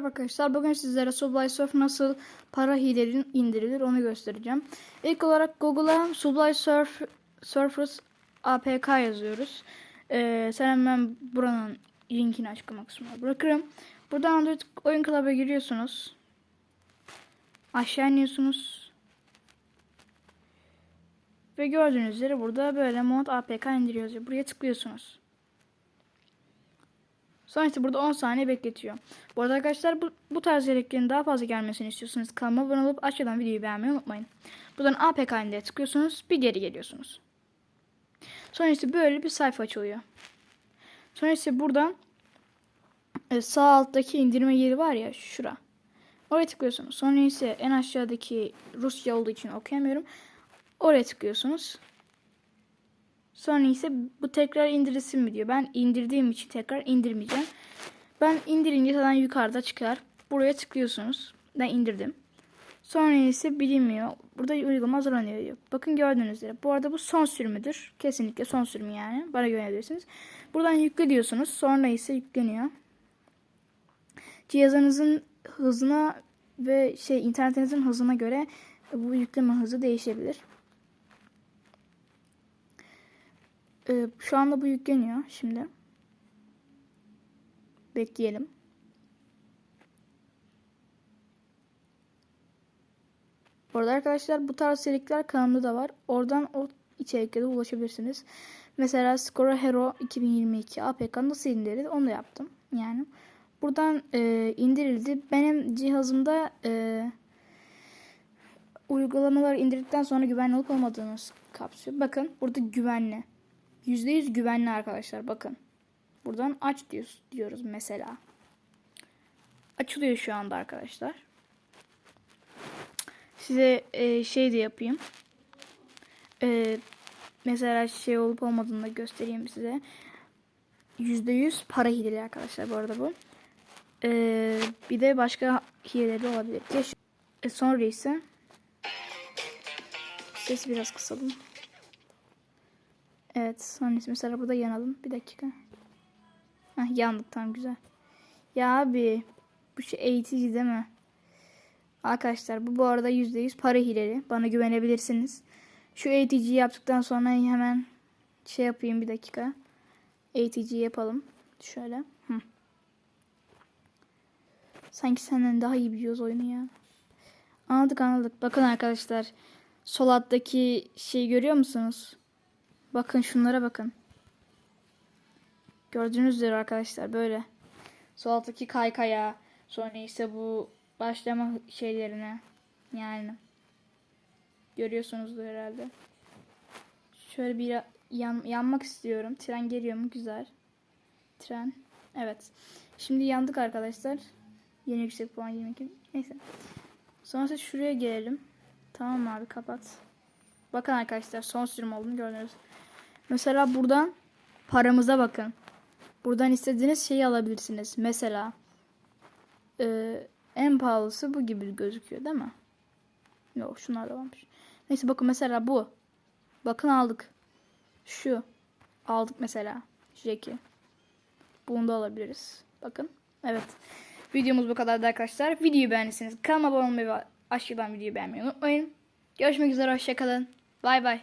Merhaba arkadaşlar bugün sizlere Subway Surf nasıl para hileleri indirilir onu göstereceğim. İlk olarak Google'a Subway Surf Surfers APK yazıyoruz. Ee, sen hemen buranın linkini açıklama kısmına bırakırım. Buradan Android oyun club'a giriyorsunuz. Aşağı iniyorsunuz. Ve gördüğünüz üzere burada böyle mod APK indiriyoruz. Buraya tıklıyorsunuz. Sonra işte burada 10 saniye bekletiyor. Bu arada arkadaşlar bu, bu tarz içeriklerin daha fazla gelmesini istiyorsanız kanalıma abone olup aşağıdan videoyu beğenmeyi unutmayın. Buradan APK halinde tıklıyorsunuz. Bir geri geliyorsunuz. Sonra işte böyle bir sayfa açılıyor. Sonra işte buradan e, sağ alttaki indirme yeri var ya şura. Oraya tıklıyorsunuz. Sonra ise en aşağıdaki Rusça olduğu için okuyamıyorum. Oraya tıklıyorsunuz. Sonra ise bu tekrar indirilsin mi diyor. Ben indirdiğim için tekrar indirmeyeceğim. Ben indirince zaten yukarıda çıkar. Buraya tıklıyorsunuz. Ben indirdim. Sonra ise bilinmiyor. Burada uygulama hazırlanıyor diyor. Bakın gördüğünüz üzere. Bu arada bu son sürümüdür. Kesinlikle son sürüm yani. Bana güvenebilirsiniz. Buradan yükle diyorsunuz. Sonra ise yükleniyor. Cihazınızın hızına ve şey internetinizin hızına göre bu yükleme hızı değişebilir. Ee, şu anda bu yükleniyor şimdi. Bekleyelim. Bu arada arkadaşlar bu tarz içerikler kanalımda da var. Oradan o içeriklere ulaşabilirsiniz. Mesela Scora Hero 2022 APK nasıl indirilir onu da yaptım. Yani buradan e, indirildi. Benim cihazımda e, uygulamalar indirdikten sonra güvenli olup olmadığını kapsıyor. Bakın burada güvenli. %100 güvenli arkadaşlar bakın. Buradan aç diyoruz, diyoruz mesela. Açılıyor şu anda arkadaşlar. Size e, şey de yapayım. E, mesela şey olup olmadığını da göstereyim size. %100 para hileli arkadaşlar bu arada bu. E, bir de başka hileleri olabilir. E, sonra ise sesi biraz kısalım. Evet. Sonrası mesela burada yanalım. Bir dakika. Heh, yandık tam güzel. Ya abi. Bu şey eğitici değil mi? Arkadaşlar bu bu arada %100 para hileli. Bana güvenebilirsiniz. Şu eğiticiyi yaptıktan sonra hemen şey yapayım bir dakika. Eğiticiyi yapalım. Şöyle. Hı. Sanki senden daha iyi biliyoruz oyunu ya. Anladık anladık. Bakın arkadaşlar. Sol alttaki şeyi görüyor musunuz? Bakın şunlara bakın. Gördüğünüz üzere arkadaşlar böyle. Sol alttaki kaykaya. Sonra ise bu başlama şeylerine. Yani. Görüyorsunuzdur herhalde. Şöyle bir yan, yanmak istiyorum. Tren geliyor mu? Güzel. Tren. Evet. Şimdi yandık arkadaşlar. Yeni yüksek puan 22. Neyse. Sonra şuraya gelelim. Tamam abi kapat. Bakın arkadaşlar son sürüm olduğunu gördünüz. Mesela buradan paramıza bakın. Buradan istediğiniz şeyi alabilirsiniz. Mesela e, en pahalısı bu gibi gözüküyor değil mi? Yok şunlar da varmış. Neyse bakın mesela bu. Bakın aldık. Şu. Aldık mesela. Jackie. Bunu da alabiliriz. Bakın. Evet. Videomuz bu kadardı arkadaşlar. Videoyu beğendiyseniz kanalıma abone olmayı ve aşağıdan videoyu beğenmeyi unutmayın. Görüşmek üzere. Hoşçakalın. Bay bay.